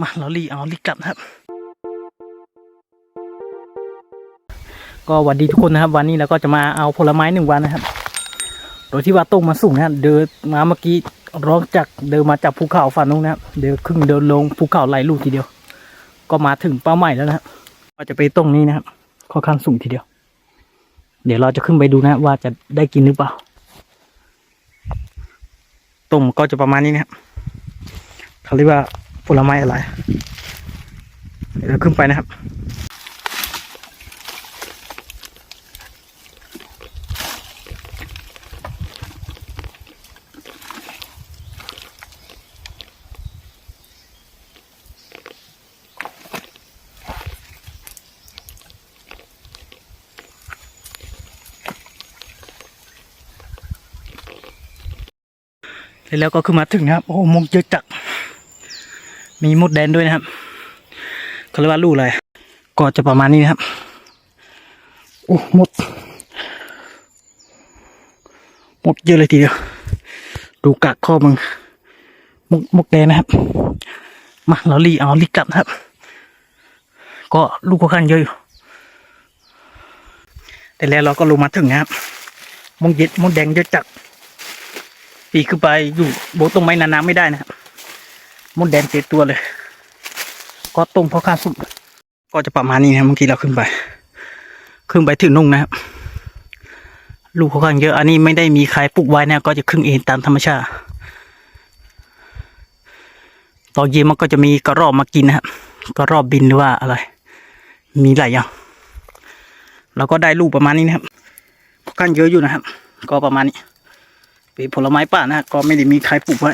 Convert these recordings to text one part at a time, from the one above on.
มาเรารีเอารีกลับนะครับ ก็วัสดีทุกคนนะครับ วันนี้เราก็จะมาเอาผลไม้หนึ่งวันนะครับ โดยที่ว่าต้งมาสูงนะครับเดินมาเมื่อกี้ร้องจากเดินมาจากภูเขาฝั่งนู้นนะครับ เดินครึ่งเดินลงภูเขาไหลลูกทีเดียว ก็มาถึงเป้าหมายแล้วนะครับก็จะไปตรงนี้นะครับค่อนข้างสูงทีเดียว เดี๋ยวเราจะขึ้นไปดูนะว่าจะได้กินหรือเปล่าตรงก็จะประมาณนี้นะครับเขาเรียกว่า ผลไม้อะไรเดี๋ยวเราขึ้นไปนะครับแล้วก็ขึ้นมาถึงนะครับโอ้โหมกเยอะจัด มีมดแดนด้วยนะครับเขาเรียกว่าลูกอะไรก็จะประมาณนี้นะครับโอ้มดมดเยอะเลยทีเดียว ดูกักข้อมึงมกมกแดงนะครับ มาเรารีเอารีกลับนะครับ ก็ลูกค่อนข้างเยอะอยู่แต่แล้วเราก็ลงมาถึงนะครับมดเย็ดมดแดงเยอะจัดปีขึ้นไปอยู่โบตรงไม้นานๆไม่ได้นะครับ มดแดงเจ็ดตัวเลย ก็ตรงเพราะค่าสุดก็จะประมาณนี้นะเมื่อกี้เราขึ้นไป ขึ้นไปถึงนุ่งนะครับ ลูกเขาข้างเยอะอันนี้ไม่ได้มีใครปลูกไว้นะก็จะขึ้นเองตามธรรมชาติตอนเย็นมันก็จะมีกระรอกมากินนะครับกระรอกบินหรือว่าอะไร มีหลายอย่างเราก็ได้ลูกประมาณนี้นะครับค่อนเยอะอยู่นะครับ ก็ประมาณนี้เป็นผลไม้ป่านะก็ไม่ได้มีใครปลูกไว้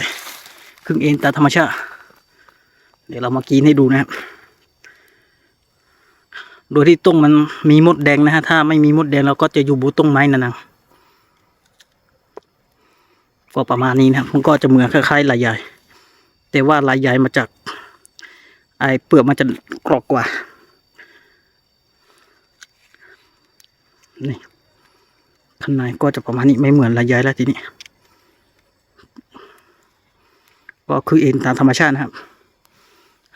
ครึ่งเองตามธรรมชาติ เดี๋ยวเรามากินให้ดูนะครับ โดยที่ต้นมันมีมดแดงนะฮะ ถ้าไม่มีมดแดงเราก็จะอยู่บนต้นไม้นั่นนะก็ประมาณนี้นะครับมันก็จะเหมือนคล้ายๆลายใหญ่ แต่ว่าลายใหญ่มาจาก ไอเปลือกมันจะกรอบกว่า นี่ข้างในก็จะประมาณนี้ไม่เหมือนลายใหญ่แล้วทีนี้ ก็คือเองตามธรรมชาตินะครับ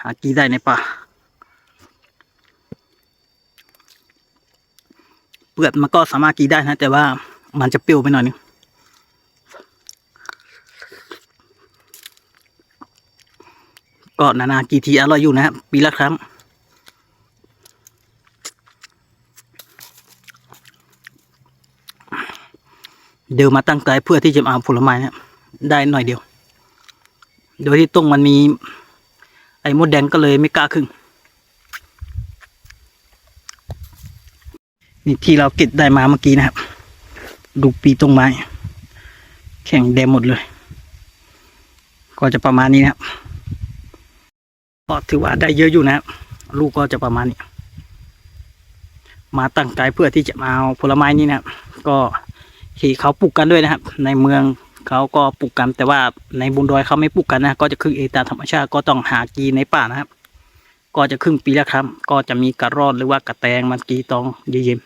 ากินได้ในป่าเปลือกมันก็สามารถกินได้นะ แต่ว่ามันจะเปรี้ยวไปหน่อยนึงก็นานากีทีอร่อยอยู่นะครับปีละครั้งเดินมาตั้งใจเพื่อที่จะเอาผลไม้นะได้หน่อยเดียว โดยที่ตรงมันมี ไอ้มดแดงก็เลยไม่กล้าขึ้นนี่ที่เราเก็บได้มาเมื่อกี้นะครับ ดูปีตรงไม้ แข็งแดงหมดเลย ก็จะประมาณนี้นะครับก็ถือว่าได้เยอะอยู่นะครับลูกก็จะประมาณนี้ มาตั้งใจเพื่อที่จะมาเอาผลไม้นี้นะครับ ก็ที่เขาปลูกกันด้วยนะครับ ในเมือง เขาก็ปลูกกันแต่ว่าในบุญดอยเขาไม่ปลูกกันนะก็จะขึ้นเองตามธรรมชาติก็ต้องหากีในป่านะครับ ก็จะขึ้นปีละครั้งก็จะมีกระรอดหรือว่ากระแตงมันกีตองเยี่ยม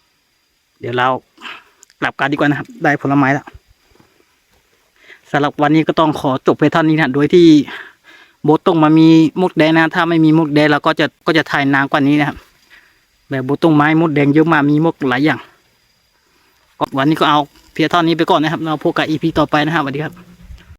ๆเดี๋ยวเรากลับกันดีกว่านะครับ ได้ผลไม้แล้วสำหรับวันนี้ก็ต้องขอจบเพียงเท่านี้นะโดยที่โบทตรงมามีมุดแดงนะ ถ้าไม่มีมุดแดงเราก็จะก็จะถ่ายนานกว่านี้นะครับแบบโบทตรงไม้มุดแดงเยอะมากมีมุดหลายอย่างก็วันนี้ก็เอา เพียงเท่านี้ไปก่อนนะครับเราพบกับอีพีต่อไปนะครับสวัสดีครับ